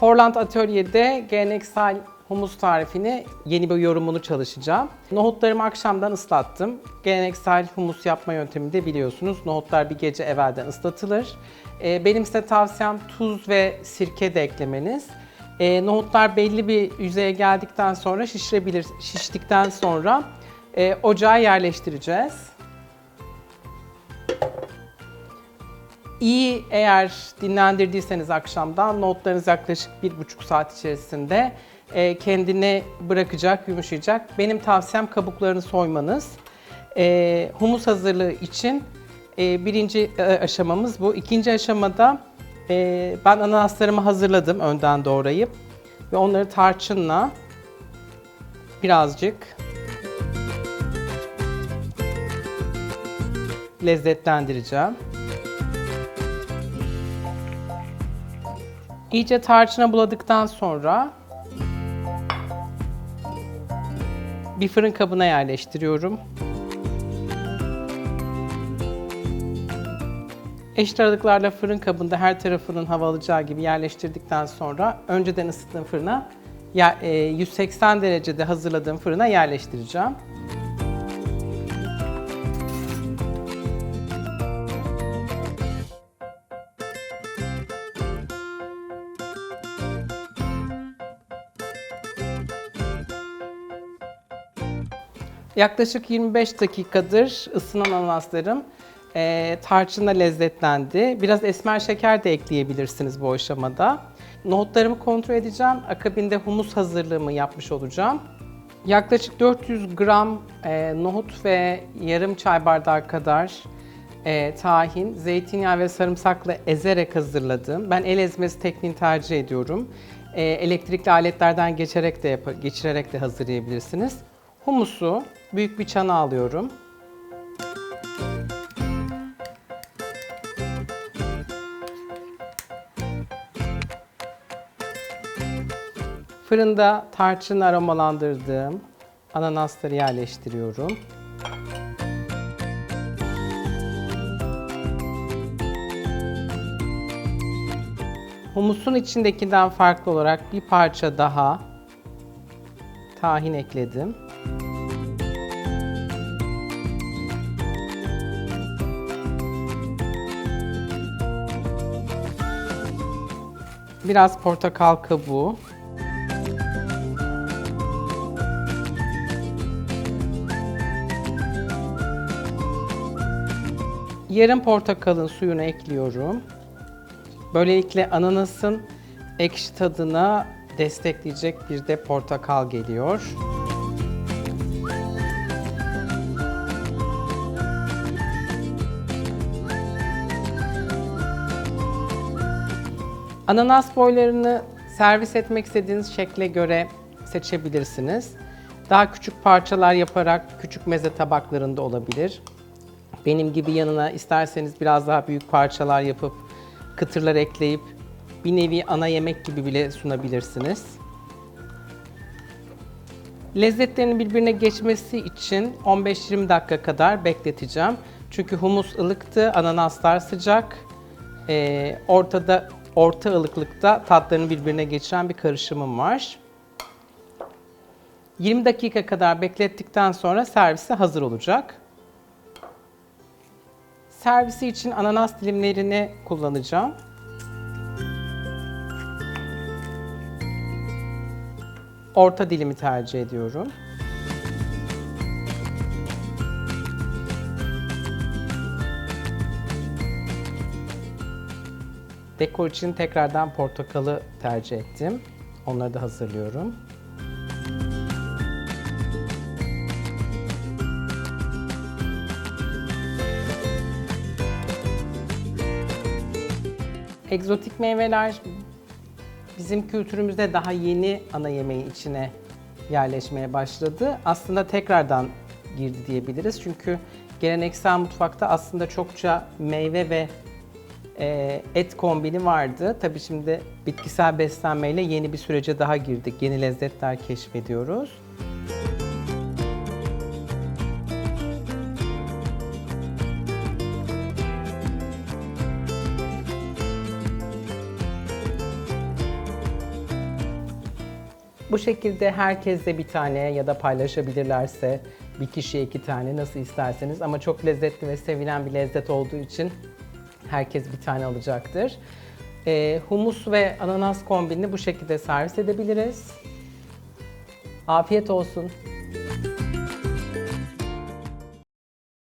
Portland Atölye'de geleneksel humus tarifini yeni bir yorumunu çalışacağım. Nohutlarımı akşamdan ıslattım. Geleneksel humus yapma yöntemi de biliyorsunuz. Nohutlar bir gece evvelden ıslatılır. Ee, benim size tavsiyem tuz ve sirke de eklemeniz. Ee, nohutlar belli bir yüzeye geldikten sonra şişirebilir. Şiştikten sonra e, ocağa yerleştireceğiz. İyi eğer dinlendirdiyseniz akşamdan notlarınız yaklaşık bir buçuk saat içerisinde e, kendini bırakacak, yumuşayacak. Benim tavsiyem kabuklarını soymanız. E, humus hazırlığı için e, birinci e, aşamamız bu. İkinci aşamada ben ananaslarımı hazırladım önden doğrayıp ve onları tarçınla birazcık lezzetlendireceğim. İyice tarçına buladıktan sonra bir fırın kabına yerleştiriyorum. Eşit aralıklarla fırın kabında her tarafının hava alacağı gibi yerleştirdikten sonra önceden ısıttığım fırına ya- e, 180 derecede hazırladığım fırına yerleştireceğim. Yaklaşık 25 dakikadır ısınan ananaslarım e, tarçınla lezzetlendi. Biraz esmer şeker de ekleyebilirsiniz bu aşamada. Nohutlarımı kontrol edeceğim. Akabinde humus hazırlığımı yapmış olacağım. Yaklaşık 400 gram e, nohut ve yarım çay bardağı kadar e, tahin, zeytinyağı ve sarımsakla ezerek hazırladım. Ben el ezmesi tekniğini tercih ediyorum. E, elektrikli aletlerden geçerek de yap- geçirerek de hazırlayabilirsiniz. Humusu büyük bir çana alıyorum. Fırında tarçın aromalandırdığım ananasları yerleştiriyorum. Humusun içindekinden farklı olarak bir parça daha tahin ekledim. Biraz portakal kabuğu. Yarım portakalın suyunu ekliyorum. Böylelikle ananasın ekşi tadına destekleyecek bir de portakal geliyor. Ananas boylarını servis etmek istediğiniz şekle göre seçebilirsiniz. Daha küçük parçalar yaparak küçük meze tabaklarında olabilir. Benim gibi yanına isterseniz biraz daha büyük parçalar yapıp kıtırlar ekleyip bir nevi ana yemek gibi bile sunabilirsiniz. Lezzetlerinin birbirine geçmesi için 15-20 dakika kadar bekleteceğim. Çünkü humus ılıktı, ananaslar sıcak. Ee, ortada orta ılıklıkta tatlarını birbirine geçiren bir karışımım var. 20 dakika kadar beklettikten sonra servise hazır olacak. Servisi için ananas dilimlerini kullanacağım. Orta dilimi tercih ediyorum. Dekor için tekrardan portakalı tercih ettim. Onları da hazırlıyorum. Egzotik meyveler bizim kültürümüzde daha yeni ana yemeğin içine yerleşmeye başladı. Aslında tekrardan girdi diyebiliriz. Çünkü geleneksel mutfakta aslında çokça meyve ve et kombini vardı. Tabii şimdi bitkisel beslenmeyle yeni bir sürece daha girdik. Yeni lezzetler keşfediyoruz. Bu şekilde herkese bir tane ya da paylaşabilirlerse bir kişiye iki tane nasıl isterseniz ama çok lezzetli ve sevilen bir lezzet olduğu için herkes bir tane alacaktır. Ee, humus ve ananas kombinini bu şekilde servis edebiliriz. Afiyet olsun.